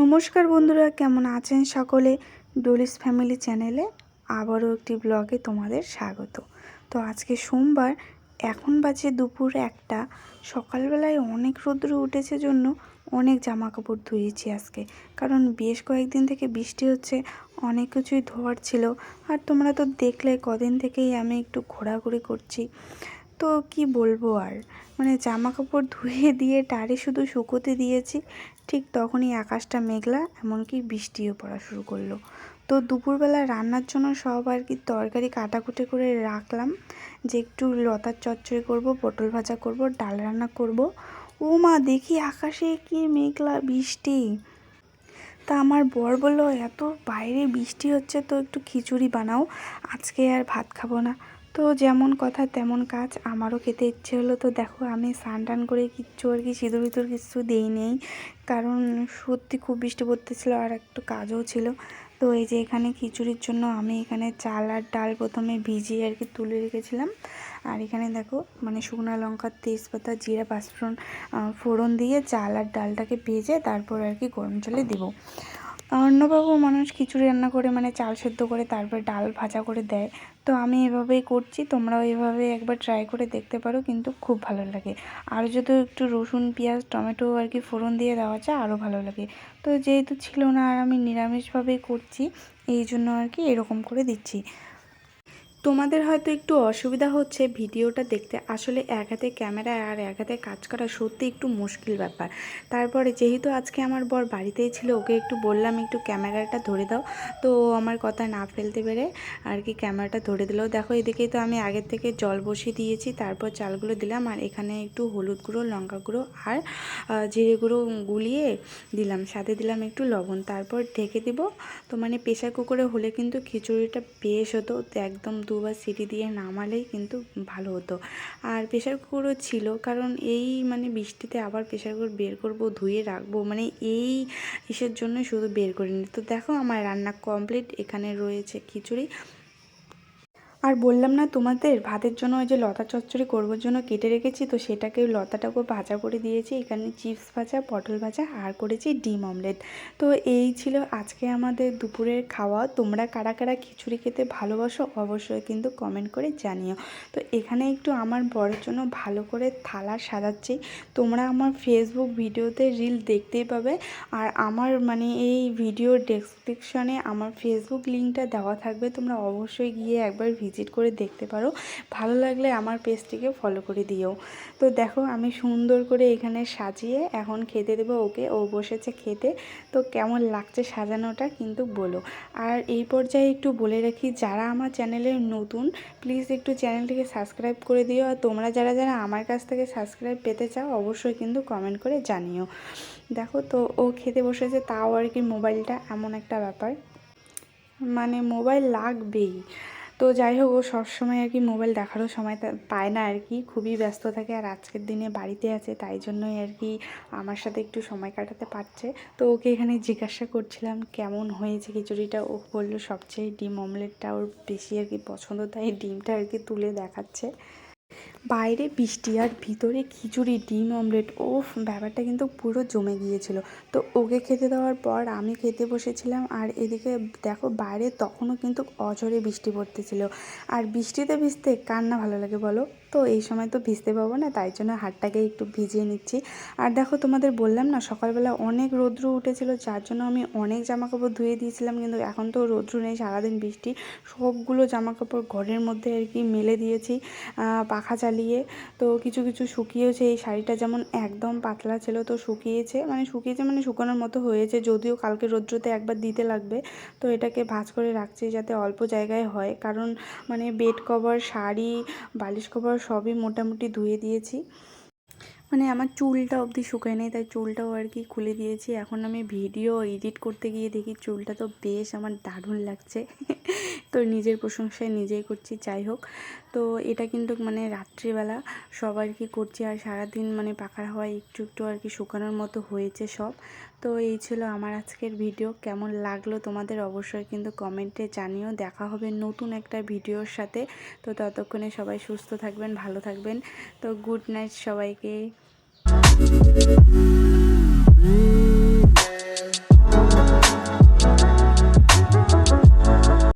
নমস্কার বন্ধুরা, কেমন আছেন সকলে? ডোলিস ফ্যামিলি চ্যানেলে আবারও একটি ব্লগে তোমাদের স্বাগত। তো আজকে সোমবার, এখন বাজে দুপুর একটা। সকালবেলায় অনেক রৌদ্র উঠেছে জন্য অনেক জামা কাপড় ধুয়েছি আজকে। কারণ বেশ কয়েকদিন থেকে বৃষ্টি হচ্ছে, অনেক কিছুই ধোয়ার ছিল। আর তোমরা তো দেখলে কদিন থেকেই আমি একটু ঘোরাঘুরি করছি। তো কি বলব আর? মানে জামা কাপড় ধুয়ে দিয়ে টারে শুধু শুকোতে দিয়েছি, ঠিক তখনই আকাশটা মেঘলা, এমনকি বৃষ্টিও পড়া শুরু করল। তো দুপুরবেলা রান্নার জন্য সব আর কি তরকারি কাটাকুটি করে রাখলাম, যে একটু লতার চচ্চড়ি করব, পটল ভাজা করব, ডাল রান্না করব। ও মা, দেখি আকাশে কি মেঘলা বৃষ্টি। তা আমার বর বলল, এত বাইরে বৃষ্টি হচ্ছে তো একটু খিচুড়ি বানাও, আজকে আর ভাত খাব না। তো যেমন কথা, তেমন কাজ। আমারও খেতে ইচ্ছে হলো। তো দেখো, আমি স্নান টান করে কিচ্ছু আর কি সিঁদুর ভিতর কিছু দিই নেই। কারণ সত্যি খুব বৃষ্টি পড়তেছিল আর একটু কাজও ছিল। তো এই যে এখানে খিচুড়ির জন্য আমি এখানে চাল আর ডাল প্রথমে ভিজিয়ে আর কি তুলে রেখেছিলাম। আর এখানে দেখো মানে শুকনো লঙ্কা, তেজপাতা, জিরা, পাঁচফোড়ন ফোড়ন দিয়ে চাল আর ডালটাকে ভেজে তারপর আর কি গরম জলে দেবো। অন্যবাবু মানুষ খিচুড়ি রান্না করে মানে চাল সেদ্ধ করে, তারপর ডাল ভাজা করে দেয়। তো আমি এভাবেই করছি, তোমরাও এভাবে একবার ট্রাই করে দেখতে পারো, কিন্তু খুব ভালো লাগে। আর যদি একটু রসুন, পেঁয়াজ, টমেটো আর কি ফোড়ন দিয়ে দেওয়া যায় আরও ভালো লাগে। তো যেহেতু ছিল না, আর আমি নিরামিষভাবেই করছি, এই জন্য আর কি এরকম করে দিচ্ছি। তোমাদের হয়তো একটু অসুবিধা হচ্ছে ভিডিওটা দেখতে। আসলে এক হাতে ক্যামেরা আর এক হাতে কাজ করা সত্যি একটু মুশকিল ব্যাপার। তারপরে যেহেতু আজকে আমার বর বাড়িতেই ছিল, ওকে একটু বললাম, একটু ক্যামেরাটা ধরে দাও। তো আমার কথা না ফেলতে পেরে আর কি ক্যামেরাটা ধরে দিল। দেখো, এদিকেই তো আমি আগের থেকে জল বসিয়ে দিয়েছি, তারপর চালগুলো দিলাম আর এখানে একটু হলুদ গুঁড়ো, লঙ্কা গুঁড়ো আর জিরে গুঁড়ো গুলিয়ে দিলাম। সাথে দিলাম একটু লবণ। তারপর ঢেকে দিব। তো মানে প্রেশার কুকারে হলে কিন্তু খিচুড়িটা বেশ হতো, একদম দুবার সিটি দিয়ে নামালেই কিন্তু ভালো হতো। আর প্রেশার কুকারও ছিল, কারণ এই মানে বৃষ্টিতে আবার প্রেশার কুকার বের করব, ধুয়ে রাখব মানে এই ইসের জন্য শুধু বের করিনি। তো দেখো আমার রান্না কমপ্লিট এখানে রয়েছে খিচুড়ি। আর বললাম না তোমাদের, ভাতের জন্য ওই যে লতা চচ্চড়ি করবার জন্য কেটে রেখেছি, তো সেটাকে লতাটাকে ভাজা করে দিয়েছি। এখানে চিপস ভাজা, পটল ভাজা আর করেছি ডিম অমলেট। তো এই ছিল আজকে আমাদের দুপুরের খাওয়া। তোমরা কারা কারা খিচুড়ি খেতে ভালোবাসো অবশ্যই কিন্তু কমেন্ট করে জানিও। তো এখানে একটু আমার বরের জন্য ভালো করে থালা সাজাচ্ছি। তোমরা আমার ফেসবুক ভিডিওতে রিল দেখতেই পাবে। আর আমার মানে এই ভিডিওর ডেসক্রিপশনে আমার ফেসবুক লিঙ্কটা দেওয়া থাকবে। তোমরা অবশ্যই গিয়ে একবার ভিজিট করে দেখতে পারো। ভালো লাগলে আমার পেজটিকে ফলো করে দিও। তো দেখো, আমি সুন্দর করে এখানে সাজিয়ে এখন খেতে দেবো ওকে। ও বসেছে খেতে। তো কেমন লাগছে সাজানোটা কিন্তু বলো। আর এই পর্যায়ে একটু বলে রাখি, যারা আমার চ্যানেলের নতুন প্লিজ একটু চ্যানেলটিকে সাবস্ক্রাইব করে দিও। আর তোমরা যারা যারা আমার কাছ থেকে সাবস্ক্রাইব পেতে চাও, অবশ্যই কিন্তু কমেন্ট করে জানিও। দেখো তো, ও খেতে বসেছে, তাও আর কি মোবাইলটা। এমন একটা ব্যাপার। মানে মোবাইল লাগবেই। তো যাই হোক, ও সবসময় আর কি মোবাইল দেখারও সময় পায় না আর কি। খুবই ব্যস্ত থাকে আর আজকের দিনে বাড়িতে আছে, তাই জন্যই আর কি আমার সাথে একটু সময় কাটাতে পারছে। তো ওকে এখানে জিজ্ঞাসা করছিলাম, কেমন হয়েছে খিচুড়িটা? ও বলল, সবচেয়ে ডিম অমলেটটা ওর বেশি আর কি পছন্দ, তাই ডিমটা আর কি তুলে দেখাচ্ছে। বাইরে বৃষ্টি আর ভিতরে খিচুড়ি, ডিম, অমলেট, ওফ, ব্যাপারটা কিন্তু পুরো জমে গিয়েছিল। তো ওকে খেতে দেওয়ার পর আমি খেতে বসেছিলাম আর এদিকে দেখো বাইরে তখনও কিন্তু অঝরে বৃষ্টি পড়তেছিল। আর বৃষ্টিতে ভিজতে কার না ভালো লাগে বলো? তো এই সময় তো ভিজতে পাবো না, তাই জন্য হাতটাকে একটু ভিজিয়ে নিচ্ছি। আর দেখো তোমাদের বললাম না, সকালবেলা অনেক রৌদ্র উঠেছিল, যার জন্য আমি অনেক জামা কাপড় ধুয়ে দিয়েছিলাম, কিন্তু এখন তো রৌদ্র নেই, সারাদিন বৃষ্টি। সবগুলো জামা কাপড় ঘরের মধ্যে আর কি মেলে দিয়েছি পাখা চালিয়ে তো কিছু কিছু শুকিয়েছে। এই শাড়িটা যেমন একদম পাতলা ছিল, তো শুকিয়েছে। মানে শুকিয়েছে মানে শুকানোর মতো হয়েছে। যদিও কালকে রৌদ্রতে একবার দিতে লাগবে। তো এটাকে ভাজ করে রাখছি যাতে অল্প জায়গায় হয়। কারণ মানে বেড কভার, শাড়ি, বালিশ কভার সবই মোটামুটি ধুয়ে দিয়েছি। মানে আমার চুলটা অবধি শুকায় নেই, তাই চুলটাও আর কি খুলে দিয়েছি। এখন আমি ভিডিও এডিট করতে গিয়ে দেখি চুলটা তো বেশ আমার দারুণ লাগছে। তো নিজের প্রশংসায় নিজেই করছি, যাই হোক। তো এটা কিন্তু মানে রাত্রিবেলা সব আর কি করছি আর সারাদিন মানে পাখার হাওয়ায় একটু একটু আর কি শুকানোর মতো হয়েছে সব। তো এই ছিল আমার আজকের ভিডিও। কেমন লাগল তোমাদের অবশ্যই কিন্তু কমেন্টে জানিও। দেখা হবে নতুন একটা ভিডিওর সাথে। তো ততক্ষণে সবাই সুস্থ থাকবেন, ভালো থাকবেন। তো গুড নাইট সবাইকে।